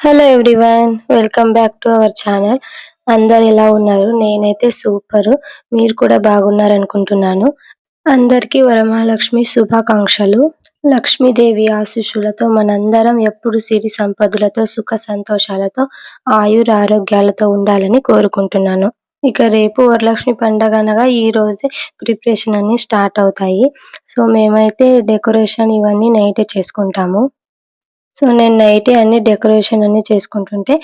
Hello everyone welcome back to our channel అందరు ఎలా ఉన్నారు? నేనైతే సూపర్ మీరు కూడా బాగున్నారు అనుకుంటున్నాను. అందరికీ వరమహాలక్ష్మి శుభాకాంక్షలు. లక్ష్మీదేవి ఆశీస్సులతో మనందరం ఎప్పుడు సిరి సంపదలతో సుఖ సంతోషాలతో ఆయుర ఆరోగ్యాలతో ఉండాలని కోరుకుంటున్నాను. ఇక రేపు వరలక్ష్మి పండగ అనగా ఈ రోజే ప్రిపరేషన్ అన్ని స్టార్ట్ అవుతాయి. సో మేమైతే డెకరేషన్ ఇవన్నీ నైటే చేసుకుంటాము. సో నేను నైటే అన్ని డెకరేషన్ అన్ని చేసుకుంటుంటే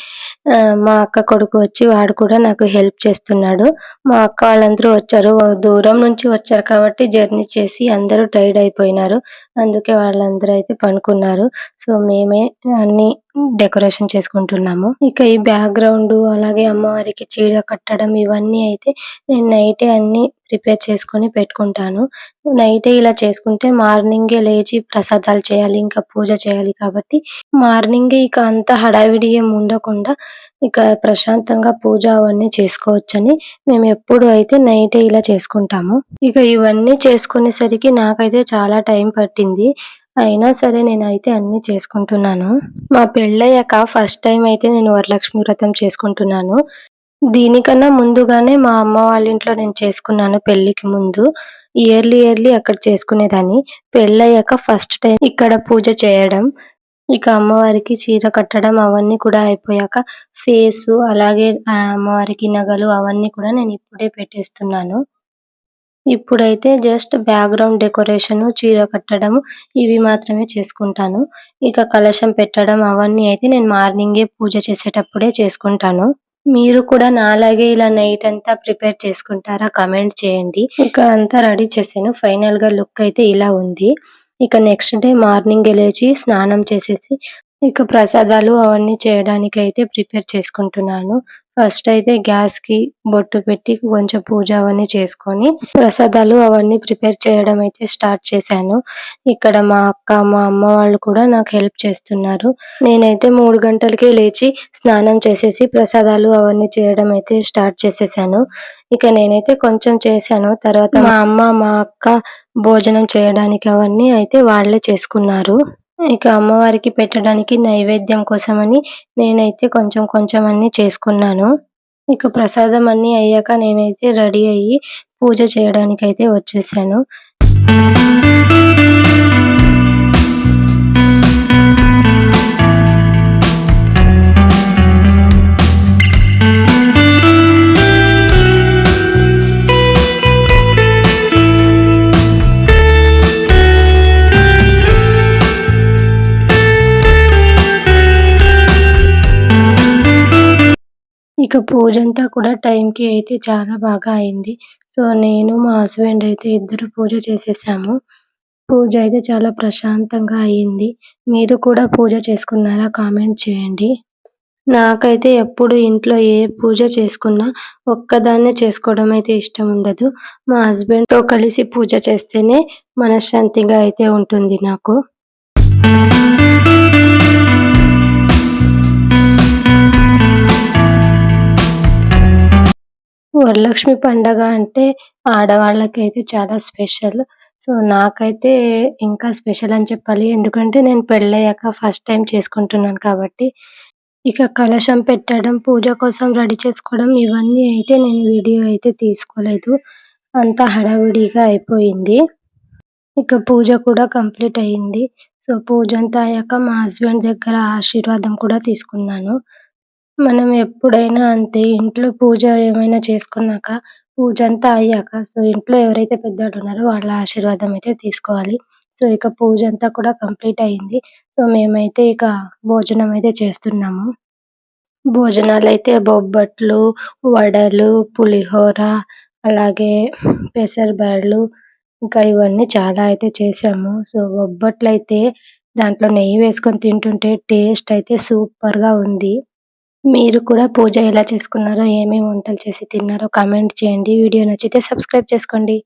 ఆ, మా అక్క కొడుకు వచ్చి వాడు కూడా నాకు హెల్ప్ చేస్తున్నాడు. మా అక్క వాళ్ళందరూ వచ్చారు. దూరం నుంచి వచ్చారు కాబట్టి జర్నీ చేసి అందరూ టైర్డ్ అయిపోయినారు. అందుకే వాళ్ళందరూ అయితే పనుకున్నారు. సో మేమే అన్ని డెకరేషన్ చేసుకుంటున్నాము. ఇక ఈ బ్యాక్గ్రౌండ్ అలాగే అమ్మవారికి చీర కట్టడం ఇవన్నీ అయితే నేను నైటే అన్ని ప్రిపేర్ చేసుకొని పెట్టుకుంటాను. నైటే ఇలా చేసుకుంటే మార్నింగే లేచి ప్రసాదాలు చేయాలి ఇంకా పూజ చేయాలి కాబట్టి మార్నింగే ఇక అంత హడావిడి ఏం ఉండకుండా ఇక ప్రశాంతంగా పూజ అవన్నీ చేసుకోవచ్చని మేము ఎప్పుడు అయితే నైటే ఇలా చేసుకుంటాము. ఇక ఇవన్నీ చేసుకునేసరికి నాకైతే చాలా టైం పట్టింది. అయినా సరే నేనైతే అన్ని చేసుకుంటున్నాను. మా పెళ్ళయ్యాక ఫస్ట్ టైం అయితే నేను వరలక్ష్మి వ్రతం చేసుకుంటున్నాను. దీనికన్నా ముందుగానే మా అమ్మ వాళ్ళ ఇంట్లో నేను చేసుకున్నాను పెళ్ళికి ముందు. ఇయర్లీ ఇయర్లీ అక్కడ చేసుకునేదాన్ని. పెళ్ళయ్యాక ఫస్ట్ టైం ఇక్కడ పూజ చేయడం ఇక అమ్మవారికి చీర కట్టడం అవన్నీ కూడా అయిపోయాక ఫేస్ అలాగే అమ్మవారికి నగలు అవన్నీ కూడా నేను ఇప్పుడే పెట్టేస్తున్నాను. ఇప్పుడైతే జస్ట్ బ్యాక్గ్రౌండ్ డెకరేషన్ చీర కట్టడం ఇవి మాత్రమే చేసుకుంటాను. ఇక కలశం పెట్టడం అవన్నీ అయితే నేను మార్నింగే పూజ చేసేటప్పుడే చేసుకుంటాను. మీరు కూడా నాలాగే ఇలా నైట్ అంతా ప్రిపేర్ చేసుకుంటారా కమెంట్ చేయండి. ఇక అంతా రెడీ చేసాను. ఫైనల్గా లుక్ అయితే ఇలా ఉంది. ఇక నెక్స్ట్ డే మార్నింగ్ లేచి స్నానం చేసేసి ఇక ప్రసాదాలు అవన్నీ చేయడానికి అయితే ప్రిపేర్ చేసుకుంటున్నాను. ఫస్ట్ అయితే గ్యాస్కి బొట్టు పెట్టి కొంచెం పూజ అవన్నీ చేసుకొని ప్రసాదాలు అవన్నీ ప్రిపేర్ చేయడం అయితే స్టార్ట్ చేశాను. ఇక్కడ మా అక్క మా అమ్మ వాళ్ళు కూడా నాకు హెల్ప్ చేస్తున్నారు. నేనైతే మూడు గంటలకే లేచి స్నానం చేసేసి ప్రసాదాలు అవన్నీ చేయడం అయితే స్టార్ట్ చేసేసాను. ఇక నేనైతే కొంచెం చేశాను. తర్వాత మా అమ్మ మా అక్క భోజనం చేయడానికి అవన్నీ అయితే వాళ్ళే చేసుకున్నారు. ఇక అమ్మవారికి పెట్టడానికి నైవేద్యం కోసమని నేనైతే కొంచెం కొంచెం అన్ని చేసుకున్నాను. ఇక ప్రసాదం అన్ని అయ్యాక నేనైతే రెడీ అయ్యి పూజ చేయడానికి అయితే వచ్చేసాను. ఇక పూజ అంతా కూడా టైం కి అయితే చాలా బాగా అయింది. సో నేను మా హస్బెండ్ అయితే ఇద్దరు పూజ చేసేసాము. పూజ అయితే చాలా ప్రశాంతంగా అయింది. మీరు కూడా పూజ చేసుకున్నారా? కామెంట్ చేయండి. నాకైతే ఎప్పుడు ఇంట్లో ఏ పూజ చేసుకున్నా ఒక్కదాన్నే చేసుకోవడం అయితే ఇష్టం ఉండదు. మా హస్బెండ్తో కలిసి పూజ చేస్తేనే మనశ్శాంతిగా అయితే ఉంటుంది నాకు. వరలక్ష్మి పండగ అంటే ఆడవాళ్ళకైతే చాలా స్పెషల్. సో నాకైతే ఇంకా స్పెషల్ అని చెప్పాలి. ఎందుకంటే నేను పెళ్ళయ్యాక ఫస్ట్ టైం చేసుకుంటున్నాను కాబట్టి. ఇక కలశం పెట్టడం పూజ కోసం రెడీ చేసుకోవడం ఇవన్నీ అయితే నేను వీడియో అయితే తీసుకోలేదు. అంతా హడావిడిగా అయిపోయింది. ఇక పూజ కూడా కంప్లీట్ అయింది. సో పూజ అంతా అయ్యాక మా హస్బెండ్ దగ్గర ఆశీర్వాదం కూడా తీసుకున్నాను. మనం ఎప్పుడైనా అంతే ఇంట్లో పూజ ఏమైనా చేసుకున్నాక పూజ అంతా అయ్యాక సో ఇంట్లో ఎవరైతే పెద్దవాళ్ళు ఉన్నారో వాళ్ళ ఆశీర్వాదం అయితే తీసుకోవాలి. సో ఇక పూజ అంతా కూడా కంప్లీట్ అయింది. సో మేమైతే ఇక భోజనం అయితే చేస్తున్నాము. భోజనాలు అయితే బొబ్బట్లు వడలు పులిహోర అలాగే పెసరబళ్ళు ఇంకా ఇవన్నీ చాలా అయితే చేసాము. సో బొబ్బట్లు అయితే దాంట్లో నెయ్యి వేసుకొని తింటుంటే టేస్ట్ అయితే సూపర్గా ఉంది. మీరు కూడా పూజ ఎలా చేసుకున్నారో ఏమేమి వంటలు చేసి తిన్నారో కామెంట్ చేయండి. వీడియో నచ్చితే సబ్స్క్రైబ్ చేసుకోండి.